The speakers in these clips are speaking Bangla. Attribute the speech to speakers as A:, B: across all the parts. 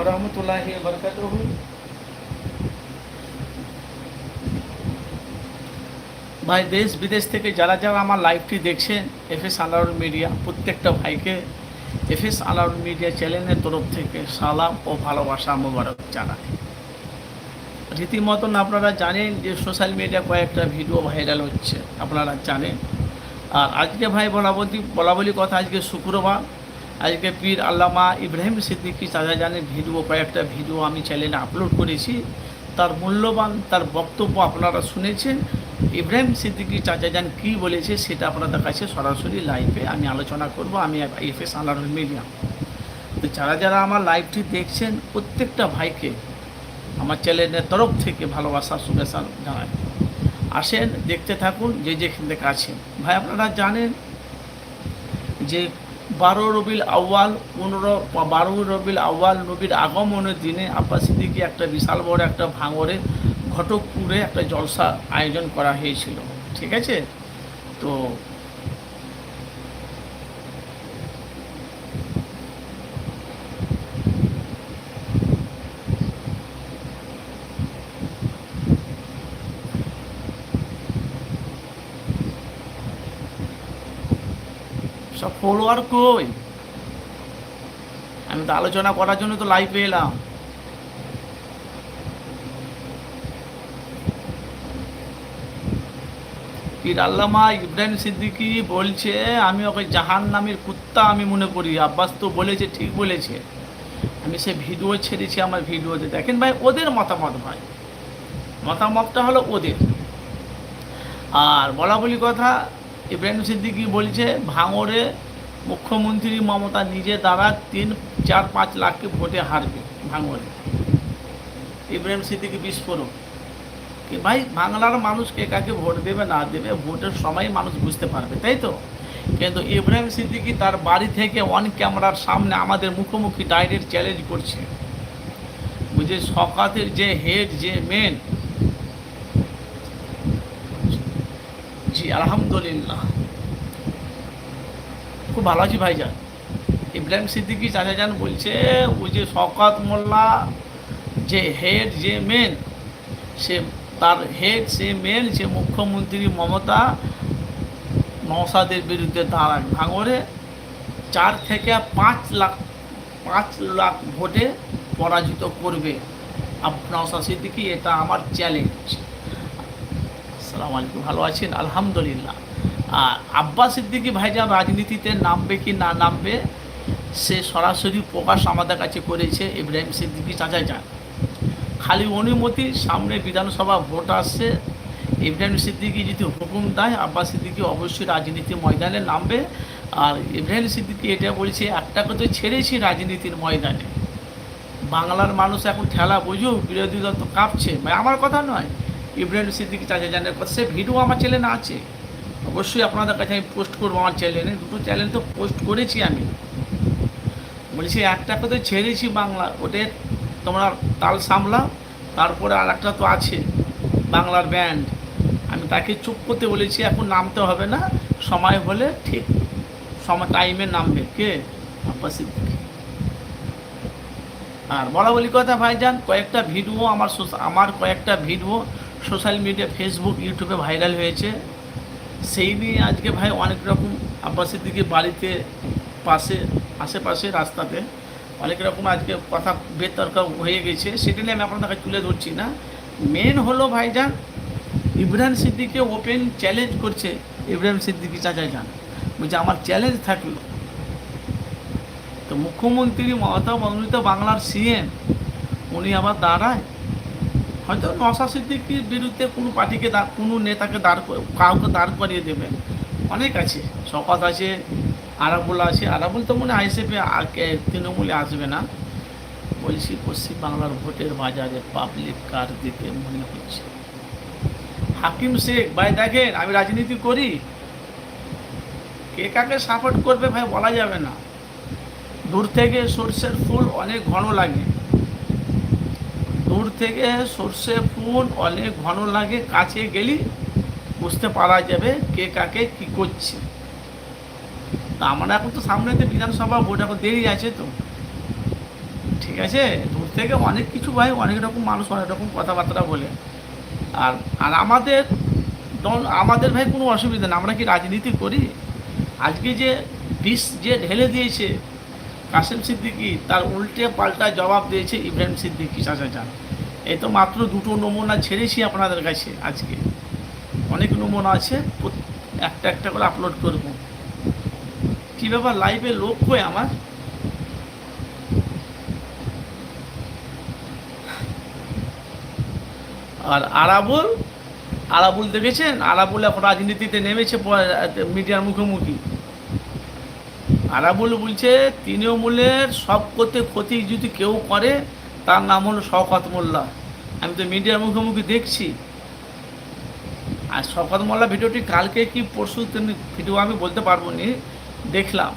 A: ওরহমতুল্লাহি বরকাতুহু ভাই, দেশ বিদেশ থেকে যারা যারা আমার লাইভটি দেখছেন, এফএস আলাউর মিডিয়া, প্রত্যেকটা ভাইকে এফএস আলাউর মিডিয়া চ্যানেলের তরফ থেকে সালাম ও ভালোবাসা, মোবারক জানাই। রীতিমতন আপনারা জানেন যে সোশ্যাল মিডিয়া কয়েকটা ভিডিও ভাইরাল হচ্ছে, আপনারা জানেন। আর আজকে ভাই বলা বলি বলা বলি কথা আজকে শুক্রবার। আজকে পীর আল্লামা ইব্রাহিম সিদ্দিকী চাচা জানের ভিডিও, কয়েকটা ভিডিও আমি চ্যানেলে আপলোড করেছি। তার মূল্যবান, তার বক্তব্য আপনারা শুনেছেন। ইব্রাহিম সিদ্দিকী চাচা জান কী বলেছে সেটা আপনাদের কাছে সরাসরি লাইভে আমি আলোচনা করব। আমি এফএস আলার মিডিয়া তো যারা যারা আমার লাইভটি দেখছেন, প্রত্যেকটা ভাইকে আমার চ্যানেলের তরফ থেকে ভালোবাসা, শুভেচ্ছা জানাই। আসেন, দেখতে থাকুন, যে যেখান থেকে আছেন। ভাই, আপনারা জানেন যে বারো রবিল আউয়াল, পনেরো, বারো রবিল আউয়াল নবীর আগমনের দিনে আব্বাস সিদ্দিকি একটা বিশাল বড় একটা ভাঙরে ঘটকপুরে একটা জলসা আয়োজন করা হয়েছিল। ঠিক আছে? তো সব ফলোয়ার কই? আমি তো আলোচনা করার জন্য তো লাইভে এলাম। পীর আল্লামা ইব্রাহিম সিদ্দিকি বলছে, আমি ওকে জাহান নামের কুত্তা আমি মনে করি। আব্বাস তো বলেছে, ঠিক বলেছে। আমি সে ভিডিও ছেড়েছি, আমার ভিডিওতে দেখেন ভাই, ওদের মতামত ভাই। মতামতটা হলো ওদের। আর বলা বলি কথা ইব্রাহিম সিদ্দিকি বলছে ভাঙরে মুখ্যমন্ত্রী মমতা নিজে দ্বারা তিন, চার, পাঁচ লাখকে ভোটে হারবে ভাঙড়ে। ইব্রাহিম সিদ্দিকি বিস্ফোরক। কি ভাই, বাংলার মানুষ কে কাকে ভোট দেবে না দেবে, ভোটের সময় মানুষ বুঝতে পারবে, তাই তো? কিন্তু ইব্রাহিম সিদ্দিকি তার বাড়ি থেকে অন ক্যামেরার সামনে আমাদের মুখোমুখি ডাইরেক্ট চ্যালেঞ্জ করছে। বুঝে সকাতের যে হেড, যে মেন জি, আলহামদুলিল্লাহ। খুব ভালো আছি ভাইজান। ইব্রাহিম সিদ্দিকি চাচা যান বলছে, ওই যে শকাত মোল্লা, যে হেড যে মেন সে তার হেড সে মেন সে মুখ্যমন্ত্রী মমতা নওসাদের বিরুদ্ধে দাঁড়ায়। ভাঙরে চার থেকে পাঁচ লাখ পাঁচ লাখ ভোটে পরাজিত করবে। নওসা সিদ্দিকি, এটা আমার চ্যালেঞ্জ আসসালামু আলাইকুম, ভালো আছেন? আলহামদুলিল্লাহ। আর আব্বাস সিদ্দিকি ভাইজান রাজনীতিতে নামবে কি না নামবে, সে সরাসরি প্রকাশ আমাদের কাছে করেছে ইব্রাহিম সিদ্দিকি চাচা যান। খালি অনুমতি, সামনে বিধানসভা ভোট আসছে। ইব্রাহিম সিদ্দিকি যদি হুকুম দেয়, আব্বাস সিদ্দিকি অবশ্যই রাজনীতির ময়দানে নামবে। আর ইব্রাহিম সিদ্দিকি এটা বলছে, একটা কথা ছেড়েছি রাজনীতির ময়দানে। বাংলার মানুষ এখন ঠেলা বুঝুক, বিরোধী দল তো কাঁপছে। ভাই আমার কথা নয়। ইব্রাহিম সিদ্দিকি চাচা জানের কথা সে ভিডিও আমার চ্যানেলে আছে। অবশ্যই আপনাদের কাছে আমি পোস্ট করব আমার চ্যানেলে দুটো চ্যানেল তো পোস্ট করেছি আমি। বলছি, একটা কথা ছেড়েছি বাংলা, ওদের তোমরা তাল সামলাও তারপরে আর একটা তো আছে, বাংলার ব্যান্ড আমি তাকে চুপ করতে বলেছি, এখন নামতে হবে না, সময় হলে ঠিক সময় টাইমে নামবে। কে? আর বলা বলি কথা ভাইজান, কয়েকটা ভিডিও আমার আমার কয়েকটা ভিডিও সোশ্যাল মিডিয়া ফেসবুক ইউটিউবে ভাইরাল হয়েছে। সেই নিয়ে আজকে ভাই অনেক রকম আব্বাসের দিকে বাড়িতে, পাশে, আশেপাশে, রাস্তাতে অনেক রকম আজকে কথা বেতর্ক হয়ে গেছে। সেটা নিয়ে আমি আপনার কাছে তুলে ধরছি না। মেন হলো ভাইজান, ইব্রাহিম সিদ্দিকে ওপেন চ্যালেঞ্জ করছে ইব্রাহিম সিদ্দিকি চাচা যান বলছে, আমার চ্যালেঞ্জ থাকল। তো মুখ্যমন্ত্রী মমতা বন্দ্যোপাধ্যায় বাংলার সিএম উনি আবার দাঁড়ায়। হয়তো নশা সিদ্দিকির বিরুদ্ধে কোনো পার্টিকে কোনো নেতাকে দাঁড় কাউকে দাঁড় করিয়ে দেবে। অনেক আছে শকত আছে, আরাবুল আছে, আরাবুল তো মনে আইসিপি তৃণমূলে আসবে না। বলছি পশ্চিম বাংলার ভোটের বাজারে পাবলিক কার দিকে মনে হচ্ছে? হাকিম শেখ, ভাই দেখেন, আমি রাজনীতি করি। কে কাকে সাপোর্ট করবে ভাই বলা যাবে না। দূর থেকে সর্ষের ফুল অনেক ঘন লাগে। দূর থেকে সর্ষে, ফুল, অনেক ঘন লাগে, কাছে গেলি বুঝতে পারা যাবে কে কাকে কি করছে। তা আমরা এখন তো সামনে তো বিধানসভা ভোট, এখন দেরি আছে তো। ঠিক আছে? দূর থেকে অনেক কিছু ভাই, অনেক রকম মানুষ, অনেক রকম কথাবার্তা বলে। আর আর আমাদের দল- আমাদের ভাই কোনো অসুবিধা না আমরা কি রাজনীতি করি? আজকে যে বিষ যে ঢেলে দিয়েছে কাসেম সিদ্দিকি, তার উল্টে পাল্টা জবাব দিয়েছে ইব্রাহিম সিদ্দিকি, চাচা যান। এই তো মাত্র দুটো নমুনা ছেড়েছি আপনাদের কাছে আজকে। অনেক নমুনা আছে একটা একটা করে আপলোড করব। কী ব্যাপার লাইভে লোক আমার? আর আরাবুল? আরাবুল দেখেছেন? আরাবুল এখন রাজনীতিতে নেমেছে মিডিয়ার মুখোমুখি। আরাবুল বলছে, তৃণমূলের সব করতে ক্ষতি যদি কেউ করে তার নাম হলো শওকত মোল্লা। আমি তো মিডিয়ার মুখোমুখি দেখছি। আর শওকত মোল্লা ভিডিওটি কালকে কি পরশু তিনি ভিডিও আমি বলতে পারব নি, দেখলাম।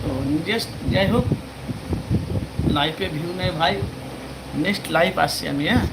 A: তো জাস্ট যাই হোক লাইফে ভিউ নেই ভাই। নেক্সট লাইফ আসছি আমি হ্যাঁ?